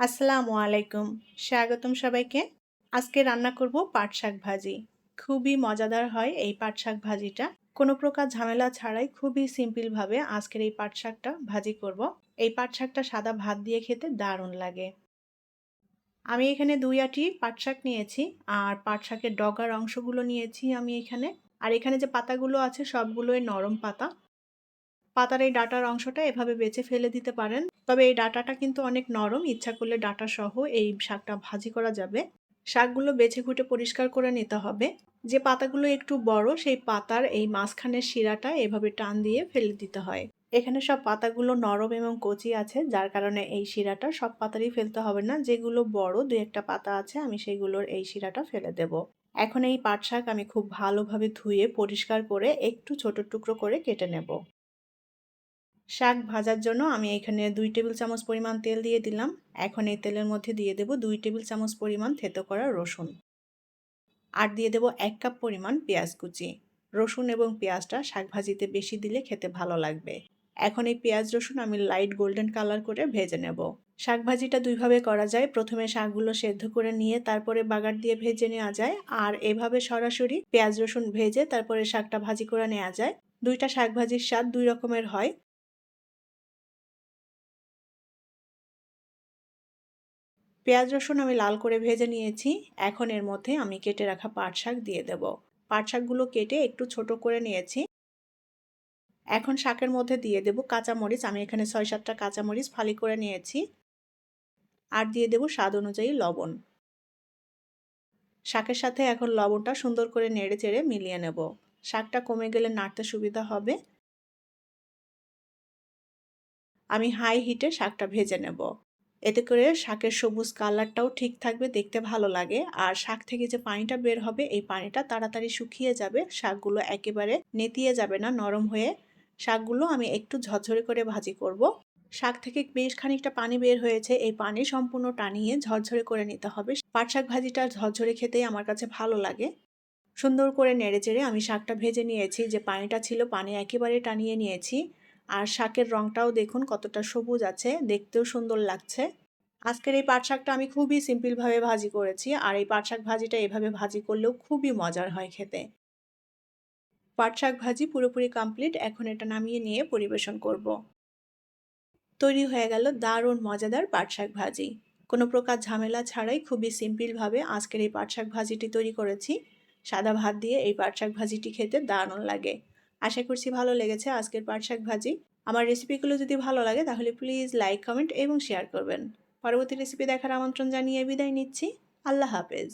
আসসালামু আলাইকুম। স্বাগতম সবাইকে। আজকে রান্না করব পাট শাক ভাজি। খুবই মজাদার হয় এই পাট শাক ভাজিটা। কোনো প্রকার ঝামেলা ছাড়াই খুবই সিম্পলভাবে আজকের এই পাট শাকটা ভাজি করব। এই পাট শাকটা সাদা ভাত দিয়ে খেতে দারুণ লাগে। আমি এখানে দুই আটি পাট শাক নিয়েছি আর পাট শাকের ডগার অংশগুলো নিয়েছি আমি এখানে। আর এখানে যে পাতাগুলো আছে সবগুলোই নরম পাতা। পাতার এই ডাটার অংশটা এভাবে বেছে ফেলে দিতে পারেন। তবে এই ডাটাটা কিন্তু অনেক নরম, ইচ্ছা করলে ডাটা সহ এই শাকটা ভাজি করা যাবে। শাকগুলো বেছে ঘুটে পরিষ্কার করে নিতে হবে। যে পাতাগুলো একটু বড়, সেই পাতার এই মাঝখানের শিরাটা এভাবে টান দিয়ে ফেলে দিতে হয়। এখানে সব পাতাগুলো নরম এবং কচি আছে, যার কারণে এই শিরাটা সব পাতারই ফেলতে হবে না। যেগুলো বড়, দু একটা পাতা আছে, আমি সেগুলোর এই শিরাটা ফেলে দেব। এখন এই পাট শাক আমি খুব ভালোভাবে ধুয়ে পরিষ্কার করে একটু ছোট টুকরো করে কেটে নেব। শাক ভাজার জন্য আমি এখানে দুই টেবিল চামচ পরিমাণ তেল দিয়ে দিলাম। এখন এই তেলের মধ্যে দিয়ে দেব দুই টেবিল চামচ পরিমাণ থেতো করা রসুন। আর দিয়ে দেব এক কাপ পরিমাণ পেঁয়াজ কুচি। রসুন এবং পেঁয়াজটা শাক ভাজিতে বেশি দিলে খেতে ভালো লাগবে। এখন এই পেঁয়াজ রসুন আমি লাইট গোল্ডেন কালার করে ভেজে নেব। শাক ভাজিটা দুইভাবে করা যায়। প্রথমে শাকগুলো সেদ্ধ করে নিয়ে তারপরে বাগার দিয়ে ভেজে নেওয়া যায়। আর এভাবে সরাসরি পেঁয়াজ রসুন ভেজে তারপরে শাকটা ভাজি করে নেওয়া যায়। দুইটা শাক ভাজির স্বাদ দুই রকমের হয়। পেঁয়াজ রসুন আমি লাল করে ভেজে নিয়েছি। এখন এর মধ্যে আমি কেটে রাখা পাট শাক দিয়ে দেব। পাট শাকগুলো কেটে একটু ছোট করে নিয়েছি। এখন শাকের মধ্যে দিয়ে দেব কাঁচামরিচ। আমি এখানে ছয় সাতটা কাঁচামরিচ ফালি করে নিয়েছি। আর দিয়ে দেব স্বাদ অনুযায়ী লবণ। শাকের সাথে এখন লবণটা সুন্দর করে নেড়ে চেড়ে মিলিয়ে নেব। শাকটা কমে গেলে নাড়তে সুবিধা হবে। আমি হাই হিটে শাকটা ভেজে নেব। এতে করে শাকের সবুজ কালারটাও ঠিক থাকবে, দেখতে ভালো লাগে। আর শাক থেকে যে পানিটা বের হবে, এই পানিটা তাড়াতাড়ি শুকিয়ে যাবে। শাকগুলো একেবারে নেতিয়ে যাবে না, নরম হয়ে। শাকগুলো আমি একটু ঝরঝরে করে ভাজি করব। শাক থেকে বেশ খানিকটা পানি বের হয়েছে। এই পানি সম্পূর্ণ টানিয়ে ঝরঝরে করে নিতে হবে। পাট শাক ভাজিটা ঝরঝরে খেতেই আমার কাছে ভালো লাগে। সুন্দর করে নেড়ে চেড়ে আমি শাকটা ভেজে নিয়েছি। যে পানিটা ছিল, পানি একেবারে টানিয়ে নিয়েছি। আর শাকের রংটাও দেখুন কতটা সবুজ আছে, দেখতেও সুন্দর লাগছে। আজকের এই পাট শাকটা আমি খুবই সিম্পলভাবে ভাজি করেছি, আর এই পাট শাক ভাজিটা এভাবে ভাজি করলেও খুবই মজার হয় খেতে। পাট শাক ভাজি পুরোপুরি কমপ্লিট এখন এটা নামিয়ে নিয়ে পরিবেশন করব। তৈরি হয়ে গেল দারুণ মজাদার পাট শাক ভাজি। কোনো প্রকার ঝামেলা ছাড়াই খুবই সিম্পলভাবে আজকের এই পাট শাক ভাজিটি তৈরি করেছি। সাদা ভাত দিয়ে এই পাট শাক ভাজিটি খেতে দারুণ লাগে। আশা করছি ভালো লেগেছে আজকের পাট শাক ভাজি। আমার রেসিপিগুলো যদি ভালো লাগে তাহলে প্লিজ লাইক কমেন্ট এবং শেয়ার করবেন। পরবর্তী রেসিপি দেখার আমন্ত্রণ জানিয়ে বিদায় নিচ্ছি। আল্লাহ হাফেজ।